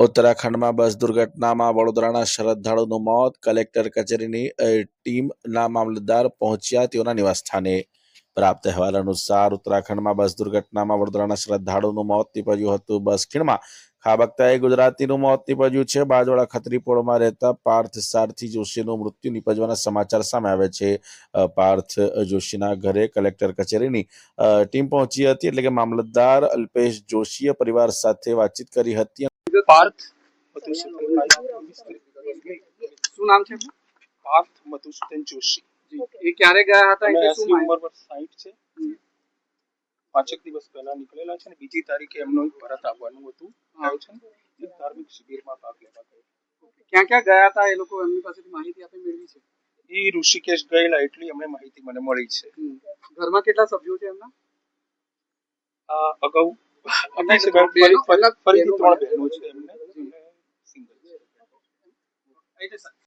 ઉત્તરાખંડમાં બસ દુર્ઘટનામાં વડોદરાના શ્રદ્ધાળુનું મોત. કલેક્ટર કચેરીની ટીમના મામલતદાર પહોંચ્યા તેઓના નિવાસસ્થાને. પ્રાપ્ત અહેવાલ અનુસાર ઉત્તરાખંડમાં બસ દુર્ઘટનામાં વડોદરાના શ્રદ્ધાળુનું મોત નીપજ્યું હતું. બસ ખીણમાં ખાબકતા એક ગુજરાતીનું મોત નીપજ્યું છે. બાજવાડા ખત્રીપોળમાં રહેતા પાર્થ સારથી જોશીનું મૃત્યુ નીપજવાના સમાચાર સામે આવે છે. પાર્થ જોશીના ઘરે કલેક્ટર કચેરીની ટીમ પહોંચી હતી એટલે કે મામલતદાર અલ્પેશ જોશીએ પરિવાર સાથે વાતચીત કરી હતી. પાર્થ શું નામ છે પાર્થ મધુસૂદન જોશી. એ ક્યારે ગયા હતા એટલે શું ઉંમર પર સાહીઠ છે. પાંચેક દિવસ પહેલા નીકળેલા છે ને બીજી તારીખે એમનો પરત આવવાનું હતું. આવ્યું છે ને? ધાર્મિક શિબિરમાં ભાગ લેવા ગયા. ક્યાં ક્યાં ગયા હતા એ લોકો? એમની પાસેથી માહિતી આપે મેળવી છે? એ ઋષિકેશ ગયેલા એટલી અમને માહિતી મને મળી છે. ઘરમાં કેટલા સભ્યો છે એમના? અગાઉ ફરીથી ત્રણ બહેનો છે એમને.